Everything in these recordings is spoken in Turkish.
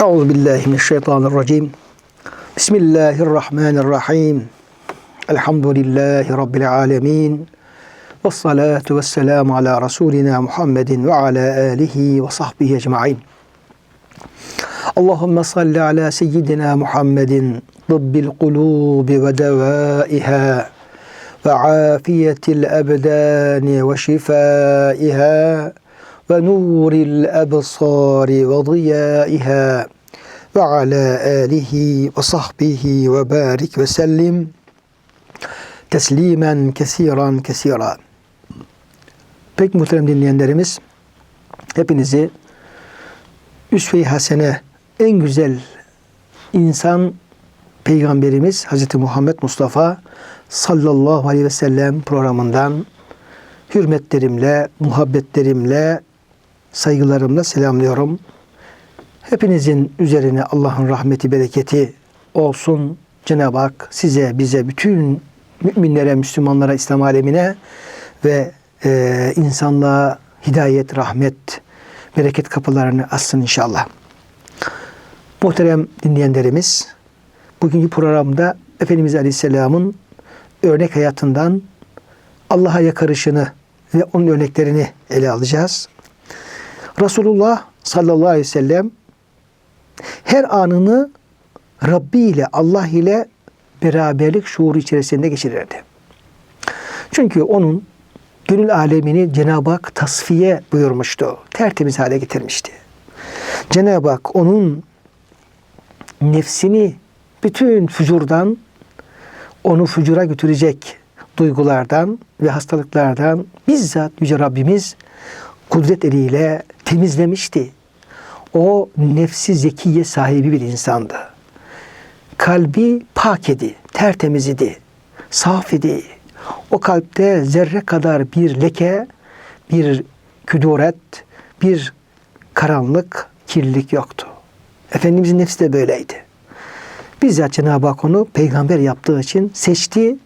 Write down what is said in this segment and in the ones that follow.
أعوذ بالله من الشيطان الرجيم. بسم الله الرحمن الرحيم. الحمد لله رب العالمين والصلاة والسلام على رسولنا محمد وعلى آله وصحبه أجمعين. اللهم صل على سيدنا محمد طب القلوب ودوائها وعافية الأبدان وشفائها ve nuril ebsari ve ziyaiha ve ala alihi ve sahbihi ve barik ve sellim teslimen kesiran kesira. Pek muhterem dinleyenlerimiz hepinizi Üsve-i Hasene en güzel insan Peygamberimiz Hz. Muhammed Mustafa sallallahu aleyhi ve sellem programından hürmetlerimle, muhabbetlerimle, saygılarımla selamlıyorum. Hepinizin üzerine Allah'ın rahmeti, bereketi olsun. Cenab-ı Hak size, bize, bütün müminlere, Müslümanlara, İslam alemine ve e, insanlığa hidayet, rahmet, bereket kapılarını açsın inşallah. Muhterem dinleyenlerimiz, bugünkü programda Efendimiz Aleyhisselam'ın örnek hayatından Allah'a yakarışını ve onun örneklerini ele alacağız. Resulullah sallallahu aleyhi ve sellem her anını Rabbi ile Allah ile beraberlik şuuru içerisinde geçirirdi. Çünkü onun gönül alemini Cenab-ı Hak tasfiye buyurmuştu. Tertemiz hale getirmişti. Cenab-ı Hak onun nefsini bütün fücurdan onu fücura götürecek duygulardan ve hastalıklardan bizzat Yüce Rabbimiz kudret eliyle temizlemişti. O nefsi zekiye sahibi bir insandı. Kalbi pak idi, tertemiz idi, saf idi. O kalpte zerre kadar bir leke, bir küduret, bir karanlık, kirlilik yoktu. Efendimizin nefsi de böyleydi. Bizzat Cenab-ı Hak onu peygamber yaptığı için seçti,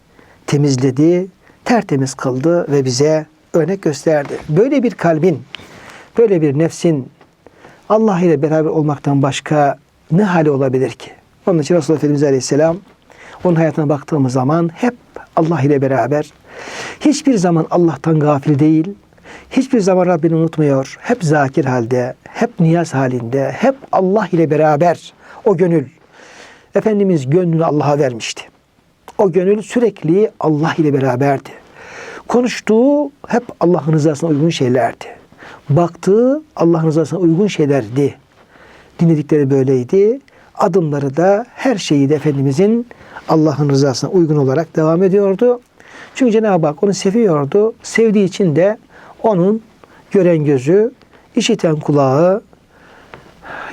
temizledi, tertemiz kıldı ve bize örnek gösterdi. Böyle bir kalbin, böyle bir nefsin Allah ile beraber olmaktan başka ne hali olabilir ki? Onun için Resulullah Efendimiz Aleyhisselam onun hayatına baktığımız zaman hep Allah ile beraber, hiçbir zaman Allah'tan gafil değil, hiçbir zaman Rabbini unutmuyor, hep zakir halde, hep niyaz halinde, hep Allah ile beraber o gönül. Efendimiz gönlünü Allah'a vermişti. O gönül sürekli Allah ile beraberdi. Konuştuğu hep Allah'ın rızasına uygun şeylerdi. Baktığı Allah'ın rızasına uygun şeylerdi. Dinledikleri böyleydi. Adımları da her şeyi de Efendimizin Allah'ın rızasına uygun olarak devam ediyordu. Çünkü Cenab-ı Hak onu seviyordu. Sevdiği için de onun gören gözü, işiten kulağı,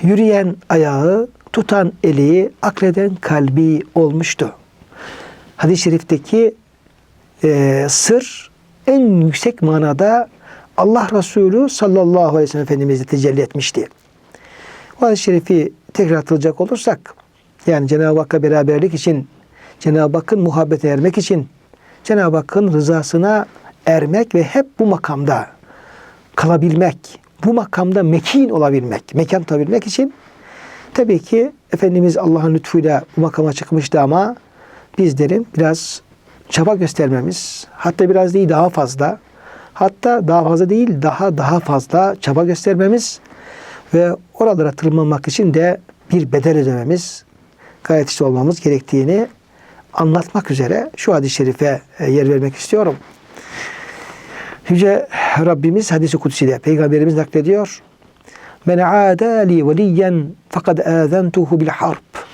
yürüyen ayağı, tutan eli, akleden kalbi olmuştu. Hadis-i şerifteki e, sır en yüksek manada Allah Resulü sallallahu aleyhi ve sellem Efendimiz'e tecelli etmişti. O hadis-i şerifi tekrar atılacak olursak, yani Cenab-ı Hakk'a beraberlik için, Cenab-ı Hakk'ın muhabbete ermek için, Cenab-ı Hakk'ın rızasına ermek ve hep bu makamda kalabilmek, bu makamda mekin olabilmek, mekan tutabilmek için tabii ki Efendimiz Allah'ın lütfuyla bu makama çıkmıştı ama bizlerin biraz çaba göstermemiz, hatta biraz değil daha fazla, hatta daha fazla değil daha daha fazla çaba göstermemiz ve oralara tırmanmak için de bir bedel ödememiz, gayet işte olmamız gerektiğini anlatmak üzere şu hadis-i şerife yer vermek istiyorum. Yüce Rabbimiz hadisi kutsiyle Peygamberimiz naklediyor. Men adali veliyen fakat azentuhu bil harp.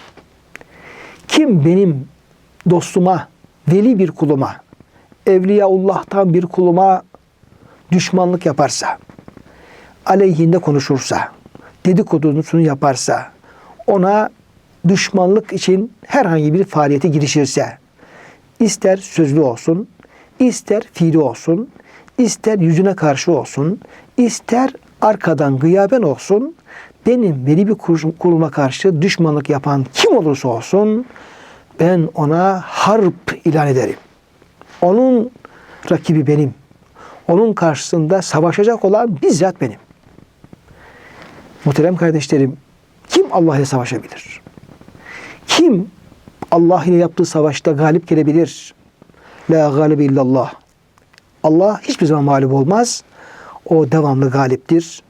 Kim benim dostuma, veli bir kuluma, Evliyaullah'tan bir kuluma düşmanlık yaparsa, aleyhinde konuşursa, dedikodusunu yaparsa, ona düşmanlık için herhangi bir faaliyete girişirse, ister sözlü olsun, ister fiili olsun, ister yüzüne karşı olsun, ister arkadan gıyaben olsun, benim veli bir kuluma karşı düşmanlık yapan kim olursa olsun, ben ona harp ilan ederim. Onun rakibi benim. Onun karşısında savaşacak olan bizzat benim. Muhterem kardeşlerim, Kim Allah ile savaşabilir? Kim Allah ile yaptığı savaşta galip gelebilir? La galibe illallah. Allah hiçbir zaman mağlup olmaz. O devamlı galiptir.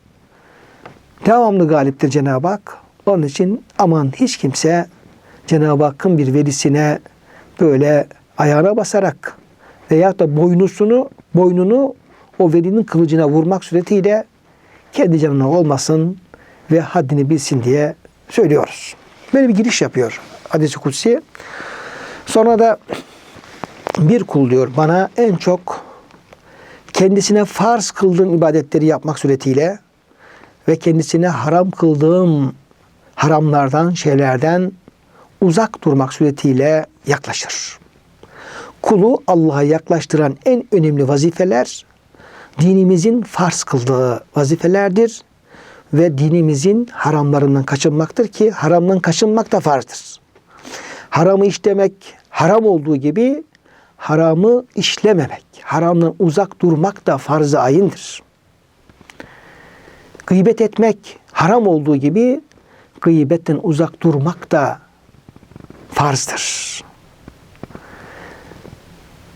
Devamlı galiptir Cenab-ı Hak. Onun için aman hiç kimse Cenab-ı Hakk'ın bir velisine böyle ayağına basarak veya da boynusunu boynunu o velinin kılıcına vurmak suretiyle kendi canına olmasın ve haddini bilsin diye söylüyoruz. Böyle bir giriş yapıyor hadis-i kutsi. Sonra da bir kul diyor bana en çok kendisine farz kıldığım ibadetleri yapmak suretiyle ve kendisine haram kıldığım haramlardan, şeylerden uzak durmak suretiyle yaklaşır. Kulu Allah'a yaklaştıran en önemli vazifeler dinimizin farz kıldığı vazifelerdir ve dinimizin haramlarından kaçınmaktır ki haramdan kaçınmak da farzdır. Haramı işlemek haram olduğu gibi haramı işlememek, haramdan uzak durmak da farz-ı ayindir. Gıybet etmek haram olduğu gibi gıybetten uzak durmak da farzdır.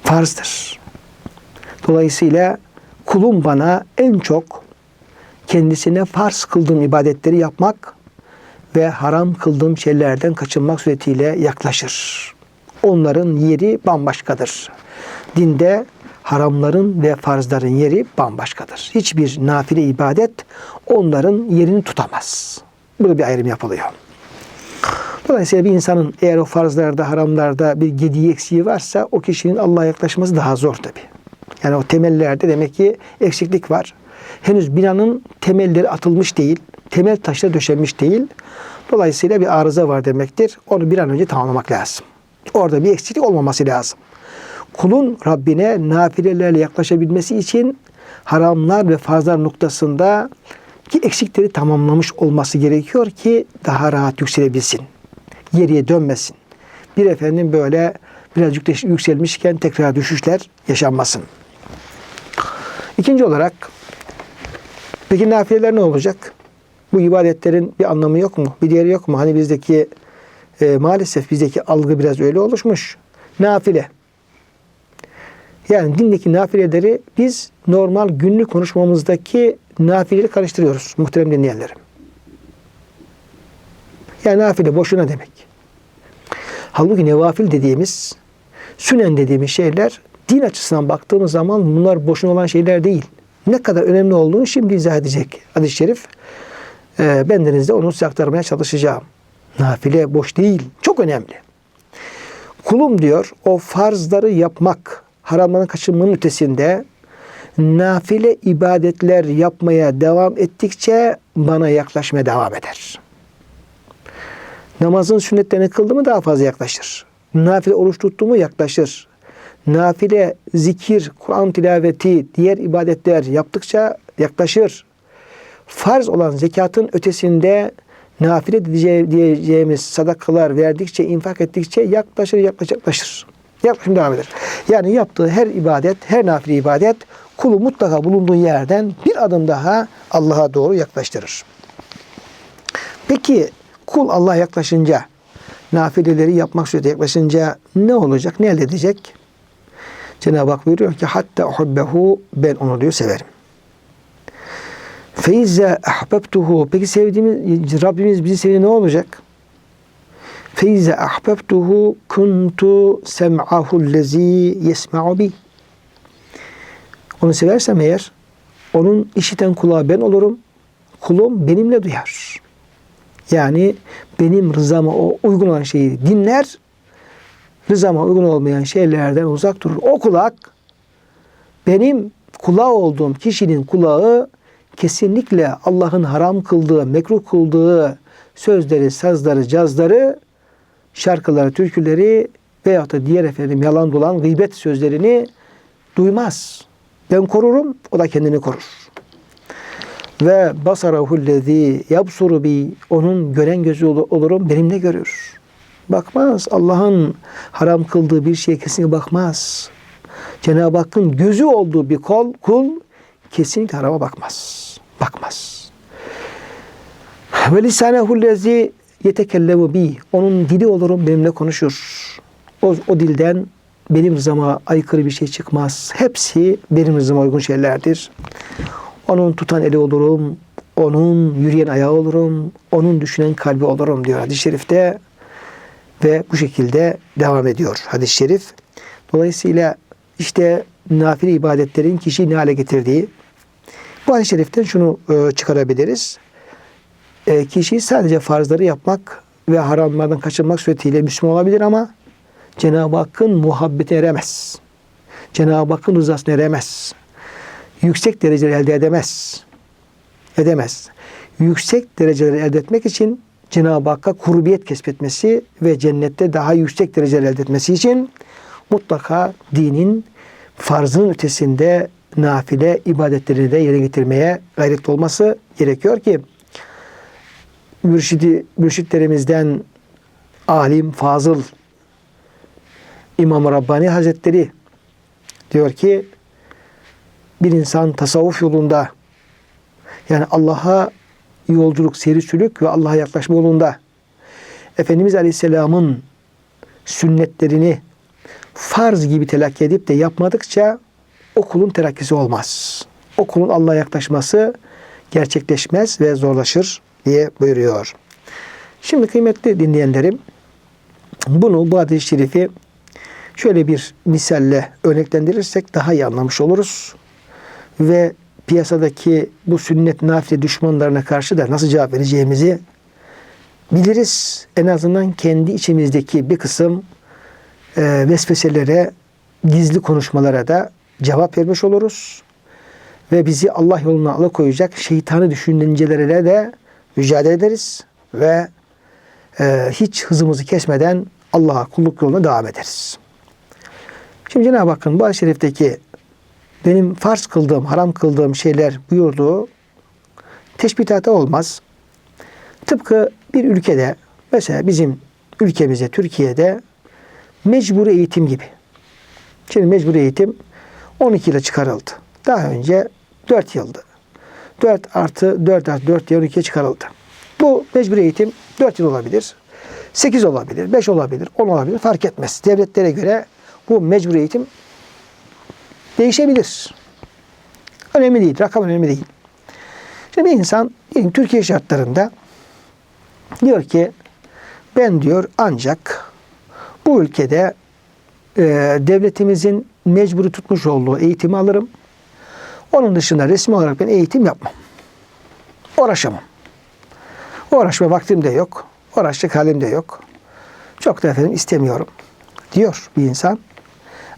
Farzdır. Dolayısıyla kulum bana en çok kendisine farz kıldığım ibadetleri yapmak ve haram kıldığım şeylerden kaçınmak suretiyle yaklaşır. Onların yeri bambaşkadır. Dinde haramların ve farzların yeri bambaşkadır. Hiçbir nafile ibadet onların yerini tutamaz. Burada bir ayrım yapılıyor. Dolayısıyla bir insanın eğer o farzlarda, haramlarda bir gediği eksiği varsa o kişinin Allah'a yaklaşması daha zor tabi. Yani o temellerde demek ki eksiklik var. Henüz binanın temelleri atılmış değil, temel taşla döşenmiş değil. Dolayısıyla bir arıza var demektir. Onu bir an önce tamamlamak lazım. Orada bir eksiklik olmaması lazım. Kulun Rabbine nafilelerle yaklaşabilmesi için haramlar ve farzlar noktasında ki eksikleri tamamlamış olması gerekiyor ki daha rahat yükselebilsin. Geriye dönmesin. Bir efendim böyle birazcık yükselmişken tekrar düşüşler yaşanmasın. İkinci olarak peki nafileler ne olacak? Bu ibadetlerin bir anlamı yok mu? Bir değeri yok mu? Hani bizdeki e, maalesef bizdeki algı biraz öyle oluşmuş. Nafile. Yani dindeki nafileleri biz normal günlük konuşmamızdaki nafileleri karıştırıyoruz muhterem dinleyenlerim. Yani nafile boşuna demek. Halbuki nevafil dediğimiz, sünen dediğimiz şeyler din açısından baktığımız zaman bunlar boşuna olan şeyler değil. Ne kadar önemli olduğunu şimdi izah edecek hadis-i şerif. E, bendeniz de onu size aktarmaya çalışacağım. Nafile boş değil, çok önemli. Kulum diyor o farzları yapmak, haramların kaçınmanın ötesinde nafile ibadetler yapmaya devam ettikçe bana yaklaşmaya devam eder. Namazın sünnetlerini kıldı mı daha fazla yaklaşır. Nafile oruç tuttu mu yaklaşır. Nafile zikir, Kur'an tilaveti, diğer ibadetler yaptıkça yaklaşır. Farz olan zekatın ötesinde nafile diyeceğimiz sadakalar verdikçe, infak ettikçe yaklaşır, yaklaşır, yaklaşır. Yaklaşım devam eder. Yani yaptığı her ibadet, her nafile ibadet kulu mutlaka bulunduğu yerden bir adım daha Allah'a doğru yaklaştırır. Peki kul Allah'a yaklaşınca, nafileleri yapmak suretiyle yaklaşınca ne olacak, ne elde edecek? Cenab-ı Hak buyuruyor ki hatta uhubbehu ben onu diyor severim. Feize ahbebtuhu peki sevdiğimiz Rabbimiz bizi sevdiği ne olacak? Feize ahbebtuhu kuntu sem'ahu lezi yesma'u bi. Onu seversem eğer onun işiten kulağı ben olurum. Kulum benimle duyar. Yani benim rızama o uygun olan şeyi dinler. Rızama uygun olmayan şeylerden uzak durur. O kulak benim kulağı olduğum kişinin kulağı kesinlikle Allah'ın haram kıldığı, mekruh kıldığı sözleri, sazları, cazları, şarkıları, türküleri veyahut da diğer efendim yalan dolan gıybet sözlerini duymaz. Ben korurum, o da kendini korur. Ve basarahullezî yabsuru bi onun gören gözü olurum, benimle görür. Bakmaz. Allah'ın haram kıldığı bir şeye kesinlikle bakmaz. Cenab-ı Hakk'ın gözü olduğu bir kol, kul kesinlikle harama bakmaz. Bakmaz. Ve lisanehu lezi yetekellemu bi. Onun dili olurum benimle konuşur. O, o dilden benim rızama aykırı bir şey çıkmaz. Hepsi benim rızama uygun şeylerdir. Onun tutan eli olurum. Onun yürüyen ayağı olurum. Onun düşünen kalbi olurum diyor hadis-i şerifte. Ve bu şekilde devam ediyor hadis-i şerif. Dolayısıyla işte nafile ibadetlerin kişiyi ne hale getirdiği. Bu hadis-i şeriften şunu e, çıkarabiliriz. E, kişi sadece farzları yapmak ve haramlardan kaçınmak suretiyle Müslüman olabilir ama Cenab-ı Hakk'ın muhabbetine eremez. Cenab-ı Hakk'ın rızasına eremez. Yüksek dereceleri elde edemez. Edemez. Yüksek dereceleri elde etmek için Cenab-ı Hakk'a kurbiyet kesbetmesi ve cennette daha yüksek dereceler elde etmesi için mutlaka dinin farzının ötesinde nafile ibadetlerini de yerine getirmeye gayretli olması gerekiyor ki mürşidi, mürşitlerimizden alim, fazıl İmam Rabbani Hazretleri diyor ki bir insan tasavvuf yolunda yani Allah'a yolculuk, seri sülük ve Allah'a yaklaşma yolunda Efendimiz Aleyhisselam'ın sünnetlerini farz gibi telakki edip de yapmadıkça o kulun terakkisi olmaz. O kulun Allah'a yaklaşması gerçekleşmez ve zorlaşır diye buyuruyor. Şimdi kıymetli dinleyenlerim bunu bu hadis-i şerifi şöyle bir misalle örneklendirirsek daha iyi anlamış oluruz. Ve piyasadaki bu sünnet nafile düşmanlarına karşı da nasıl cevap vereceğimizi biliriz. En azından kendi içimizdeki bir kısım e, vesveselere, gizli konuşmalara da cevap vermiş oluruz. Ve bizi Allah yoluna alıkoyacak şeytanı düşüncelere de mücadele ederiz. Ve e, hiç hızımızı kesmeden Allah'a kulluk yoluna devam ederiz. Şimdi Cenab-ı Hakk'ın bu ayet şerifteki benim farz kıldığım, haram kıldığım şeyler buyurduğu teşbihata olmaz. Tıpkı bir ülkede mesela bizim ülkemize Türkiye'de mecburi eğitim gibi. Şimdi mecburi eğitim 12 ile çıkarıldı. Daha önce 4 yıldı. 4 artı 4 artı 4 diye 12'ye çıkarıldı. Bu mecburi eğitim 4 yıl olabilir. 8 olabilir, 5 olabilir, 10 olabilir fark etmez. Devletlere göre bu mecburi eğitim değişebilir. Önemli değil, rakam önemli değil. Şimdi bir insan diyelim, Türkiye şartlarında diyor ki ben diyor ancak bu ülkede e, devletimizin mecburi tutmuş olduğu eğitimi alırım. Onun dışında resmi olarak ben eğitim yapmam. Uğraşamam. Uğraşma vaktim de yok. Uğraşacak halim de yok. Çok da efendim istemiyorum diyor bir insan.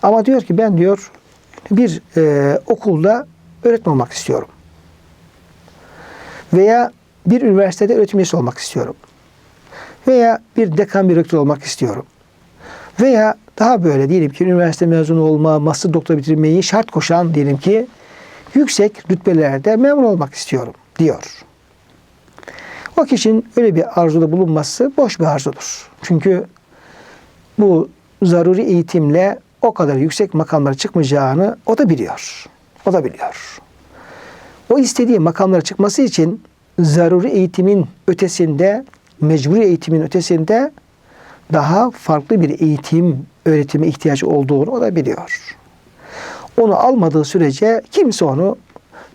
Ama diyor ki ben diyor bir e, okulda öğretmen olmak istiyorum. Veya bir üniversitede öğretim üyesi olmak istiyorum. Veya bir dekan bir rektör olmak istiyorum. Veya daha böyle diyelim ki üniversite mezunu olma, master doktora bitirmeyi şart koşan diyelim ki yüksek rütbelerde memur olmak istiyorum diyor. O kişinin öyle bir arzuda bulunması boş bir arzudur. Çünkü bu zaruri eğitimle o kadar yüksek makamlara çıkmayacağını o da biliyor. O da biliyor. O istediği makamlara çıkması için zaruri eğitimin ötesinde, mecburi eğitimin ötesinde daha farklı bir eğitim, öğretime ihtiyacı olduğunu o da biliyor. Onu almadığı sürece kimse onu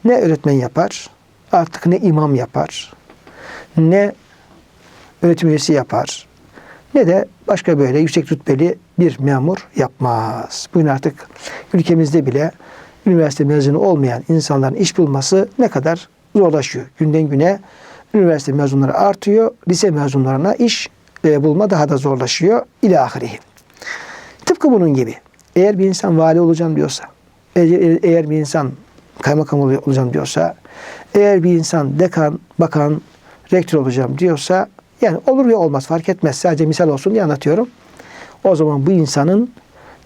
ne öğretmen yapar, artık ne imam yapar, ne öğretim üyesi yapar, ne de başka böyle yüksek rütbeli bir memur yapmaz. Bugün artık ülkemizde bile üniversite mezunu olmayan insanların iş bulması ne kadar zorlaşıyor. Günden güne üniversite mezunları artıyor. Lise mezunlarına iş e, bulma daha da zorlaşıyor. İlahirihi. Tıpkı bunun gibi. Eğer bir insan vali olacağım diyorsa, eğer, eğer bir insan kaymakam olacağım diyorsa, eğer bir insan dekan, bakan, rektör olacağım diyorsa yani olur ya olmaz fark etmez. Sadece misal olsun diye anlatıyorum. O zaman bu insanın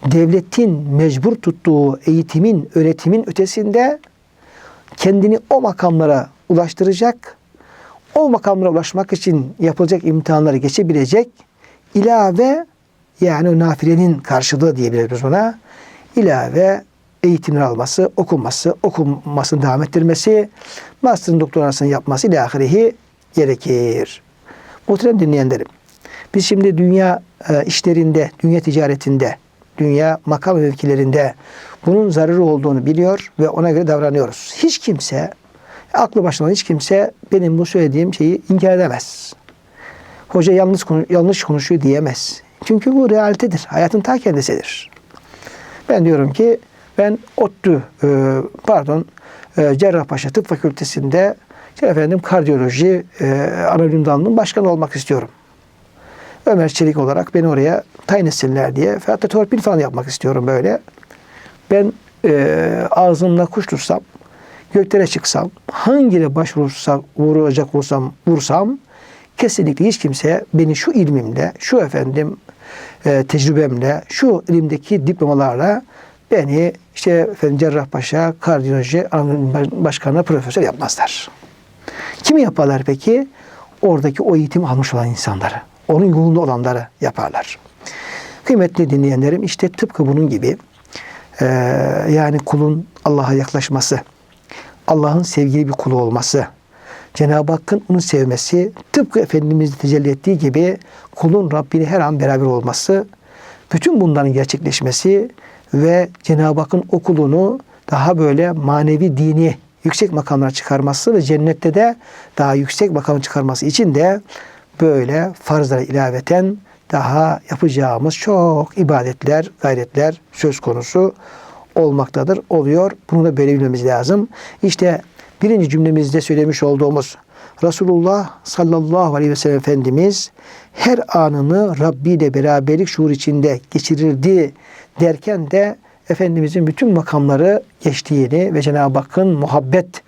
devletin mecbur tuttuğu eğitimin, öğretimin ötesinde kendini o makamlara ulaştıracak, o makamlara ulaşmak için yapılacak imtihanları geçebilecek ilave yani o nafilenin karşılığı diyebiliriz ona. ilave eğitimler alması, okunması, okunmasını devam ettirmesi, master'ın doktorasını yapması ilahirihi gerekir. Muhterem dinleyenlerim, biz şimdi dünya e, işlerinde, dünya ticaretinde, dünya makam mevkilerinde bunun zararı olduğunu biliyor ve ona göre davranıyoruz. Hiç kimse, aklı başına hiç kimse benim bu söylediğim şeyi inkar edemez. Hoca konu- yanlış konuşuyor diyemez. Çünkü bu realitedir. Hayatın ta kendisidir. Ben diyorum ki ben ODTÜ, e, pardon e, Cerrahpaşa Tıp Fakültesi'nde işte efendim kardiyoloji e, anabilim dalının başkanı olmak istiyorum. Ömer Çelik olarak beni oraya tayin etsinler diye. Hatta torpil falan yapmak istiyorum böyle. Ben e, ağzımla kuş tutsam, göklere çıksam, hangiyle başvurursa, vuracak olsam, vursam, kesinlikle hiç kimse beni şu ilmimle, şu efendim e, tecrübemle, şu ilimdeki diplomalarla beni işte efendim Cerrahpaşa Kardiyoloji Anabilim Başkanı profesör yapmazlar. Kimi yaparlar peki? Oradaki o eğitim almış olan insanları. Onun yolunda olanları yaparlar. Kıymetli dinleyenlerim işte tıpkı bunun gibi e, yani kulun Allah'a yaklaşması, Allah'ın sevgili bir kulu olması, Cenab-ı Hakk'ın onu sevmesi, tıpkı Efendimiz'in tecelli ettiği gibi kulun Rabbini her an beraber olması, bütün bunların gerçekleşmesi ve Cenab-ı Hakk'ın o kulunu daha böyle manevi dini yüksek makamlara çıkarması ve cennette de daha yüksek makam çıkarması için de böyle farzlara ilaveten daha yapacağımız çok ibadetler, gayretler söz konusu olmaktadır, oluyor. Bunu da böyle bilmemiz lazım. İşte birinci cümlemizde söylemiş olduğumuz Resulullah sallallahu aleyhi ve sellem Efendimiz her anını Rabbi ile beraberlik şuur içinde geçirirdi derken de Efendimizin bütün makamları geçtiğini ve Cenab-ı Hakk'ın muhabbet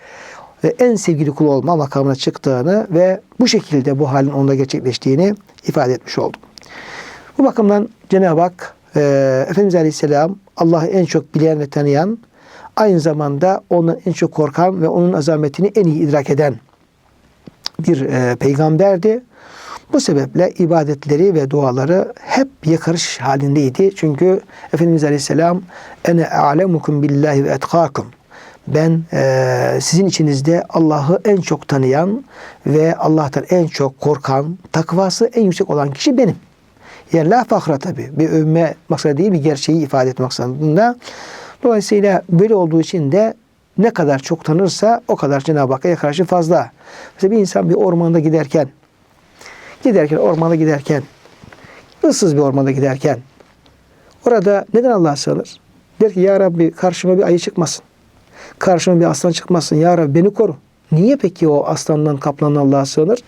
ve en sevgili kul olma makamına çıktığını ve bu şekilde bu halin onda gerçekleştiğini ifade etmiş oldum. Bu bakımdan Cenab-ı Hak e, Efendimiz Aleyhisselam Allah'ı en çok bilen ve tanıyan, aynı zamanda ondan en çok korkan ve onun azametini en iyi idrak eden bir e, peygamberdi. Bu sebeple ibadetleri ve duaları hep yakarış halindeydi. Çünkü Efendimiz Aleyhisselam ene a'lemukum billahi ve etkakum. Ben e, sizin içinizde Allah'ı en çok tanıyan ve Allah'tan en çok korkan, takvası en yüksek olan kişi benim. Yani la fakra tabi. Bir övme maksadı değil, bir gerçeği ifade etmek maksadında. Dolayısıyla böyle olduğu için de ne kadar çok tanırsa o kadar Cenab-ı Hakk'a karşı fazla. Mesela bir insan bir ormanda giderken, giderken, ormanda giderken, ıssız bir ormanda giderken, orada neden Allah'a sığınır? Der ki ya Rabbi karşıma bir ayı çıkmasın. Karşıma bir aslan çıkmasın. Ya Rabbi beni koru. Niye peki o aslandan kaplandan Allah'a sığınır?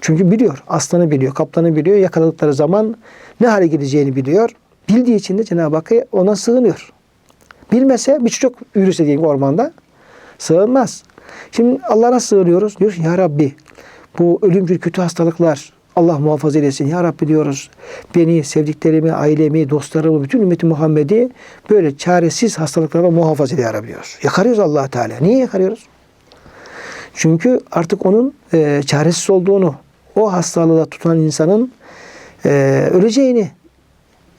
Çünkü biliyor. Aslanı biliyor, kaplanı biliyor. Yakaladıkları zaman ne hale gideceğini biliyor. Bildiği için de Cenab-ı Hakk'a ona sığınıyor. Bilmese bir çocuk yürüse diyelim ormanda sığınmaz. Şimdi Allah'a sığınıyoruz? Diyoruz ki, ya Rabbi bu ölümcül kötü hastalıklar Allah muhafaza eylesin. Ya Rabbi diyoruz beni, sevdiklerimi, ailemi, dostlarımı, bütün ümmeti Muhammed'i böyle çaresiz hastalıklardan muhafaza eyle ya Rabbi diyoruz. Yakarıyoruz allah Teala. Niye yakarıyoruz? Çünkü artık onun e, çaresiz olduğunu, o hastalığa tutan insanın e, öleceğini,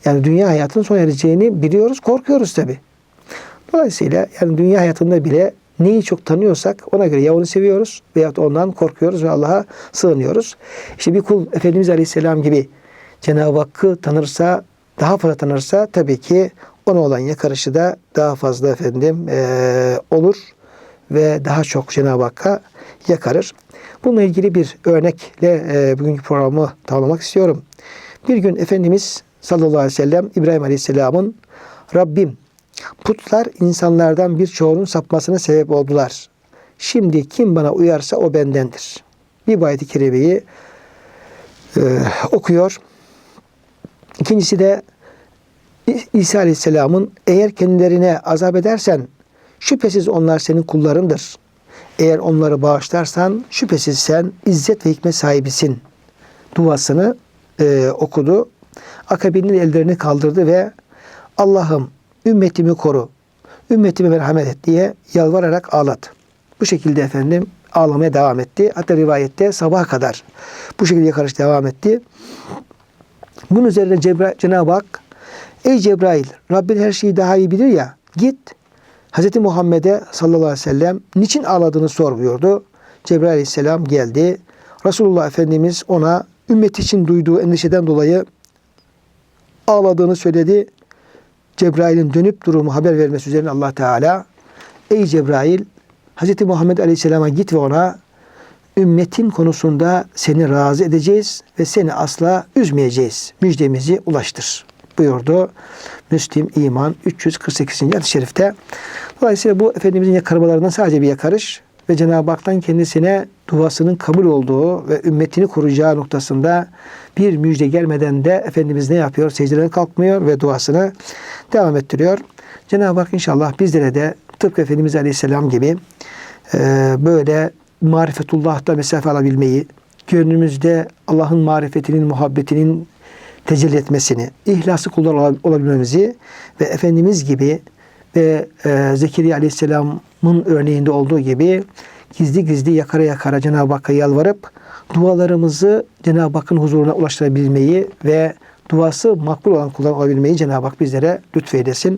yani dünya hayatının sona ereceğini biliyoruz, korkuyoruz tabi. Dolayısıyla yani dünya hayatında bile neyi çok tanıyorsak ona göre ya onu seviyoruz veya ondan korkuyoruz ve Allah'a sığınıyoruz. İşte bir kul Efendimiz Aleyhisselam gibi Cenab-ı Hakk'ı tanırsa, daha fazla tanırsa tabii ki ona olan yakarışı da daha fazla efendim eee, olur ve daha çok Cenab-ı Hakk'a yakarır. Bununla ilgili bir örnekle e, bugünkü programı tamamlamak istiyorum. Bir gün Efendimiz sallallahu aleyhi ve sellem İbrahim Aleyhisselam'ın Rabbim putlar insanlardan birçoğunun sapmasına sebep oldular. Şimdi kim bana uyarsa o bendendir. Bir ayet-i kerimeyi e, okuyor. İkincisi de İsa Aleyhisselam'ın eğer kendilerine azap edersen şüphesiz onlar senin kullarındır. Eğer onları bağışlarsan şüphesiz sen izzet ve hikmet sahibisin duasını e, okudu. Akabinin ellerini kaldırdı ve Allah'ım ümmetimi koru, ümmetime merhamet et diye yalvararak ağladı. Bu şekilde efendim ağlamaya devam etti. Hatta rivayette sabaha kadar bu şekilde yakarış devam etti. Bunun üzerine Cebra- Cenab-ı Hak Ey Cebrail Rabbin her şeyi daha iyi bilir ya git Hz. Muhammed'e sallallahu aleyhi ve sellem niçin ağladığını sor buyurdu. Cebrail aleyhisselam geldi. Resulullah Efendimiz ona ümmet için duyduğu endişeden dolayı ağladığını söyledi. Cebrail'in dönüp durumu haber vermesi üzerine Allah Teala Ey Cebrail Hz. Muhammed Aleyhisselam'a git ve ona ümmetin konusunda seni razı edeceğiz ve seni asla üzmeyeceğiz. Müjdemizi ulaştır buyurdu. Müslim İman 348. hadis-i şerifte. Dolayısıyla bu Efendimizin yakarmalarından sadece bir yakarış ve Cenab-ı Hak'tan kendisine duasının kabul olduğu ve ümmetini koruyacağı noktasında bir müjde gelmeden de Efendimiz ne yapıyor? Secdeden kalkmıyor ve duasını devam ettiriyor. Cenab-ı Hak inşallah bizlere de tıpkı Efendimiz Aleyhisselam gibi e, böyle marifetullah'ta mesafe alabilmeyi, gönlümüzde Allah'ın marifetinin, muhabbetinin tecelli etmesini, ihlaslı kullar ola- olabilmemizi ve Efendimiz gibi ve e, Zekeriya Aleyhisselam'ın örneğinde olduğu gibi gizli gizli yakara yakara Cenab-ı Hakk'a yalvarıp dualarımızı Cenab-ı Hakk'ın huzuruna ulaştırabilmeyi ve duası makbul olan kullar olabilmeyi Cenab-ı Hak bizlere lütfeylesin.